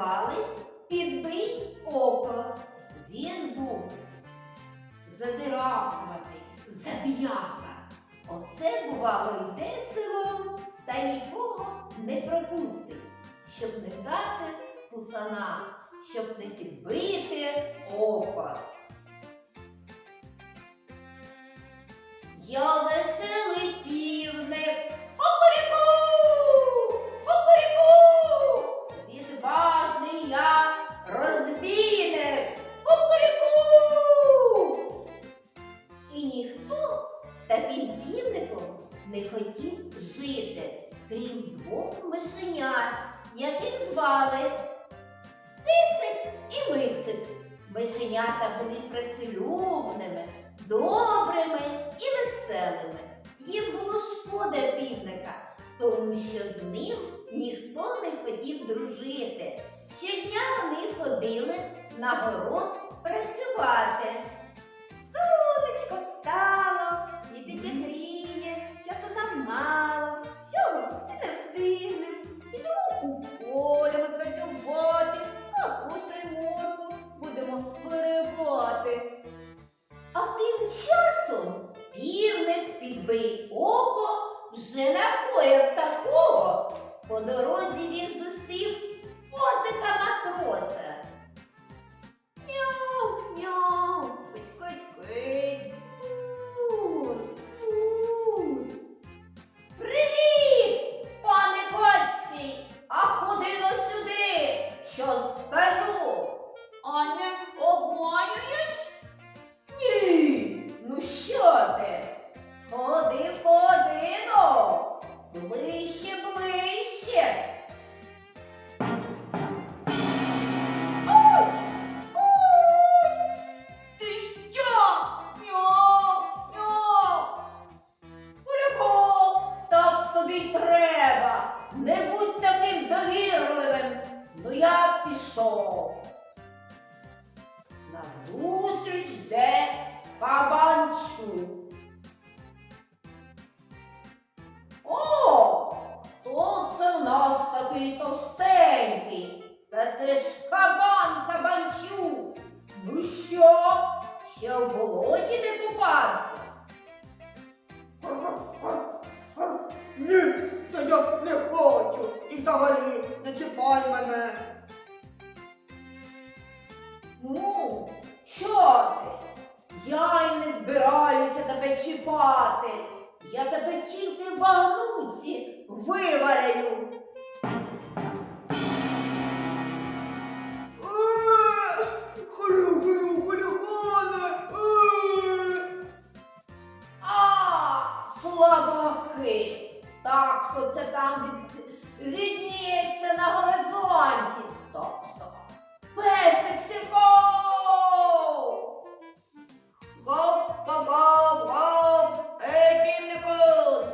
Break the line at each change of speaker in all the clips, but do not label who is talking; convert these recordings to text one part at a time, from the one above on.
звали Підбий око. Він був задиракуватий, забіяка. Оце бувало йде селом та нікого не пропустить, щоб не дати стусана, щоб не підбити око. Я веселий півник, хотів дружити. Щодня вони ходили на город працювати.
Й
треба. Не будь таким довірливим. Ну я пішов. Назустріч де кабанчук. О, хто це в нас такий товстенький? Та це ж кабан кабанчук. Ну що, ще в болоті не купався?
Взагалі не.
Ну, що ти? Я й не збираюся тебе чіпати. Я тебе тільки в багнуці виваряю. А, слабаки. Так, хто це там від... відніється на горизонті. Так, так. Песик Сірко!
Гоп, гоп, гоп, гоп. Ей, півнику,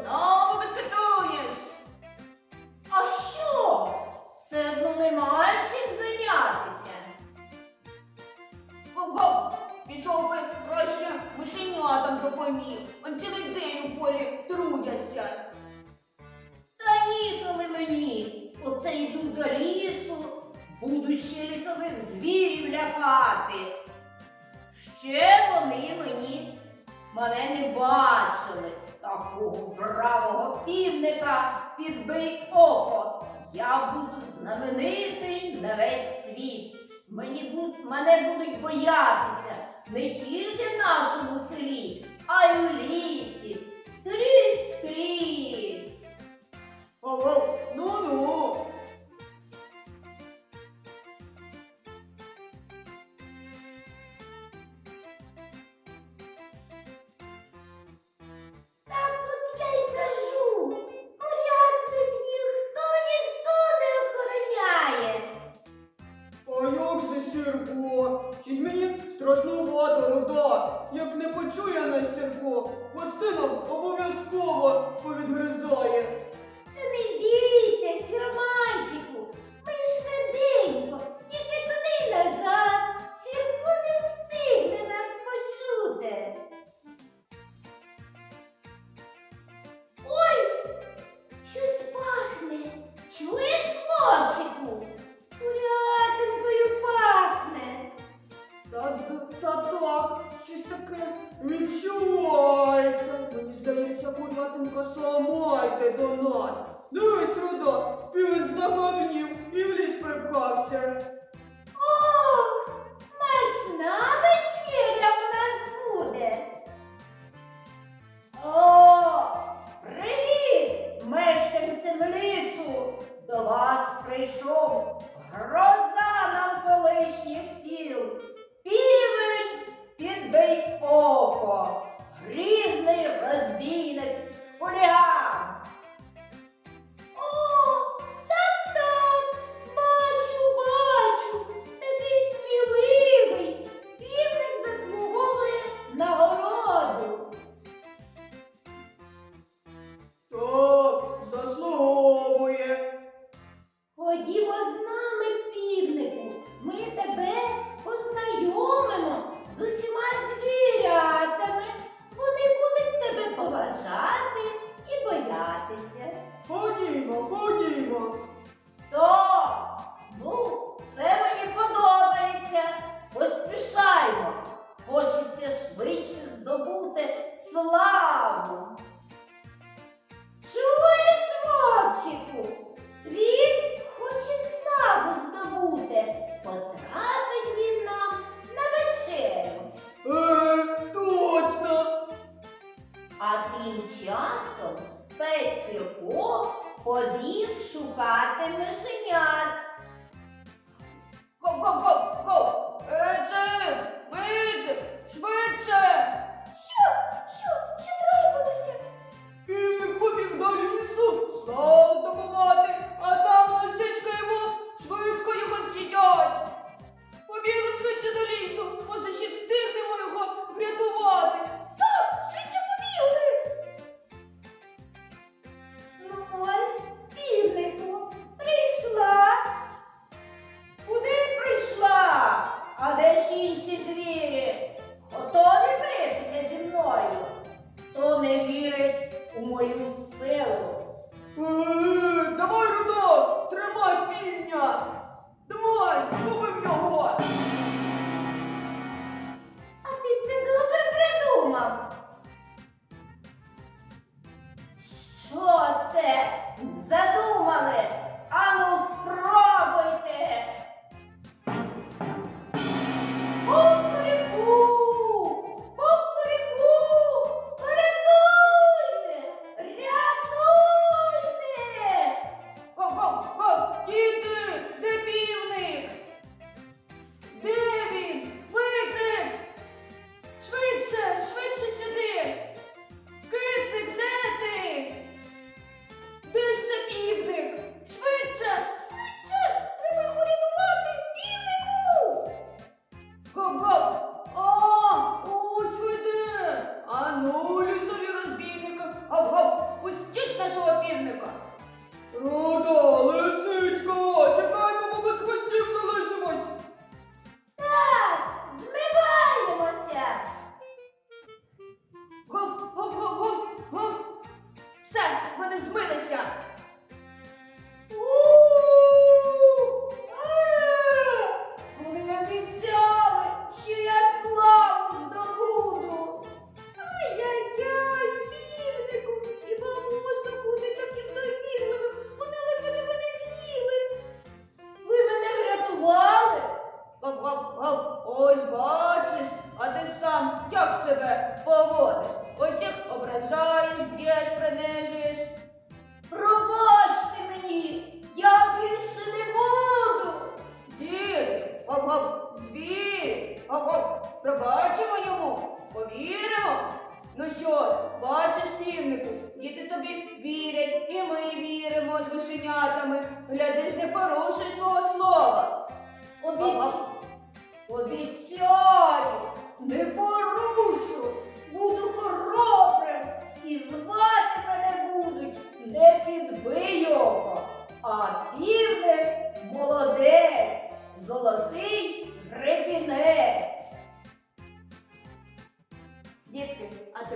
знову безкетуєш.
А що? Все одно немає чим зайнятися.
Гоп-гоп, пішов би краще мишенятам допоміг.
Вони мені мене не бачили. Такого бравого півника підбий око. Я буду знаменитий на весь світ. Мені буд, мене будуть боятися не тільки в нашому селі, а й у лісі. Скрізь.
Мені воду, руда. Як не почує нас Сірко, хвостином обов'язково повідгризає.
самайте до нас. Ну Дивись, руда, він загамнів і в ліс припкався.
О, смачна вечеря в нас буде. О, привіт, мешканцям лісу. До вас прийшов
гроб.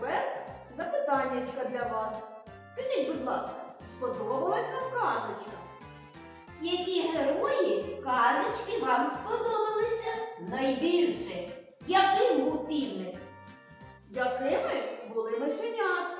тепер запитаннячка для вас. Скажіть, будь ласка, сподобалася казочка?
Які герої казочки вам сподобалися найбільше? Який мотивник?
Якими були мишенята?